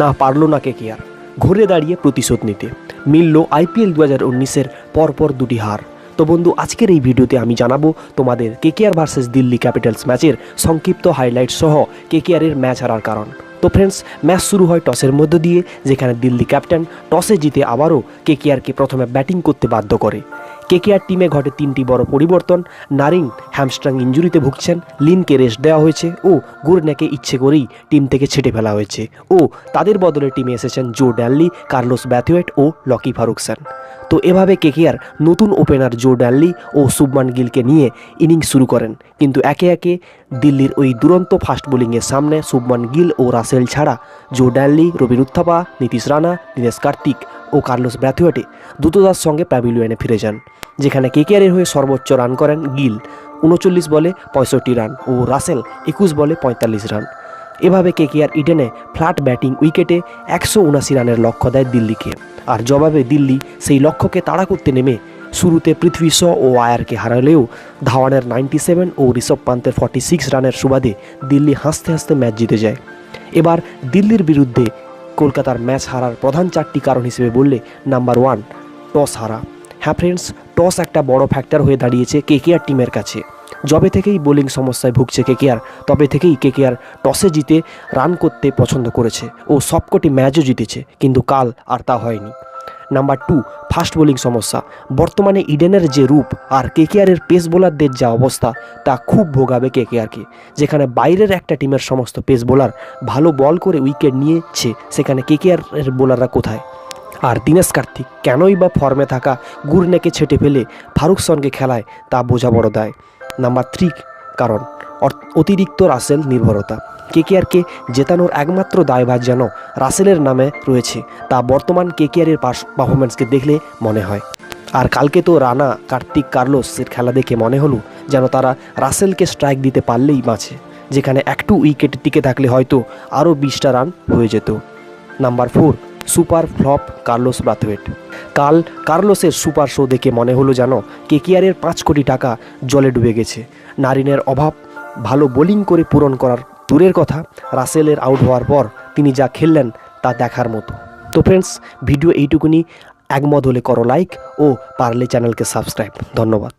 না পারল না কে কেকেআর। ঘুরে দাঁড়িয়ে প্রতিশোধ নিতে। মিলল আইপিএল দু হাজার উনিশের পরপর দুটি হার। তো বন্ধু, আজকের এই ভিডিওতে আমি জানাব তোমাদের কে কেকেআর ভার্সেস দিল্লি ক্যাপিটালস ম্যাচের সংক্ষিপ্ত হাইলাইট সহ কে কেকেআরের ম্যাচ হারার কারণ। তো ফ্রেন্ডস ম্যাচ শুরু হয় টসের মধ্য দিয়ে, যেখানে দিল্লি ক্যাপ্টেন টসে জিতে আবারও কে কেকেআরকে প্রথমে ব্যাটিং করতে বাধ্য করে। কেকেআর টিমে ঘটে তিনটি বড় পরিবর্তন। নারিং হ্যামস্ট্রাং ইঞ্জুরিতে ভুগছেন, লিনকে রেস্ট দেওয়া হয়েছে ও গুরনেকে ইচ্ছে করেই টিম থেকে ছেটে ফেলা হয়েছে। ও তাদের বদলে টিমে এসেছেন জো ড্যানলি কার্লোস ব্যাথুয়েট ও লকি ফারুকসান। তো এভাবে কেকেআর নতুন ওপেনার জো ড্যানলি ও শুভমান গিলকে নিয়ে ইনিংস শুরু করেন। কিন্তু একে একে দিল্লির ওই দুরন্ত ফাস্ট বোলিংয়ের সামনে শুভমান গিল ও রাসেল ছাড়া জো ড্যানলি রবিন উত্থাপা, নীতিশ রানা, দীনেশ কার্তিক ও কার্লোস ব্র্যাথুয়েটে দ্রুততার সঙ্গে প্যাভিলিয়নে ফিরে যান। যেখানে কেকেআরের হয়ে সর্বোচ্চ রান করেন গিল, উনচল্লিশ বলে পঁয়ষট্টি রান ও রাসেল একুশ বলে পঁয়তাল্লিশ রান। এভাবে কেকেআর ইডেনে ফ্ল্যাট ব্যাটিং উইকেটে একশো উনাশি রানের লক্ষ্য দেয় দিল্লিকে। আর জবাবে দিল্লি সেই লক্ষ্যকে তাড়া করতে নেমে শুরুতে পৃথ্বী শ ও আয়ারকে হারালেও ধাওয়ানের নাইনটি সেভেন ও ঋষভ পান্তের ফর্টি সিক্স রানের সুবাদে দিল্লি হাসতে হাসতে ম্যাচ জিতে যায়। এবার দিল্লির বিরুদ্ধে কলকাতার ম্যাচ হারার প্রধান চারটি কারণ হিসেবে বললে নাম্বার ওয়ান টস হারা। হ্যাঁ ফ্রেন্ডস টস একটা বড় ফ্যাক্টর হয়ে দাঁড়িয়েছে কেকেআর টিমের কাছে। যবে থেকেই বোলিং সমস্যায় ভুগছে কেকেআর তবে থেকেই কেকেআর টসে জিতে রান করতে পছন্দ করেছে ও সবকটি ম্যাচও জিতেছে, কিন্তু কাল আর তা হয়নি। নাম্বার টু ফাস্ট বোলিং সমস্যা। বর্তমানে ইডেনের যে রূপ আর কেকেআরের পেস বোলারদের যা অবস্থা, তা খুব ভোগাবে কেকেআরকে যেখানে বাইরের একটা টিমের সমস্ত পেস বোলার ভালো বল করে উইকেট নিয়েছে, সেখানে কেকেআরের বোলাররা কোথায়? আর দিনেশ কার্তিক কেনই বা ফর্মে থাকা গুরনেকে ছেটে ফেলে ফারুকসনকে খেলায় তা বোঝা বড় দেয়। নাম্বার থ্রি, কারণ অতিরিক্ত রাসেল নির্ভরতা। কেকেআরকে জেতানোর একমাত্র দায়ভার যেন রাসেলের নামে রয়েছে, তা বর্তমান কেকেআরের পারফরমেন্সকে দেখলে মনে হয়। আর কালকে তো রানা, কার্তিক, কার্লোসের খেলা দেখে মনে হলো যেন তারা রাসেলকে স্ট্রাইক দিতে পারলেই বাঁচে, যেখানে একটু উইকেট টিকে থাকলে হয়তো আরও বিশটা রান হয়ে যেত। Number four super flop Carlos Brathwaite. কাল কার্লোসের সুপার শো দেখে মনে হলো যেন কেকিয়ারের পাঁচ কোটি টাকা জলে ডুবে গেছে। নারিনের অভাব, ভালো বোলিং করে পূরণ করার দূরের কথা, রাসেলের আউট হওয়ার পর তিনি যা খেললেন তা দেখার মতো। তো ফ্রেন্ডস, ভিডিও এইটুকুনি। একমত হলে করো লাইক ও পারলে চ্যানেলকে সাবস্ক্রাইব। ধন্যবাদ।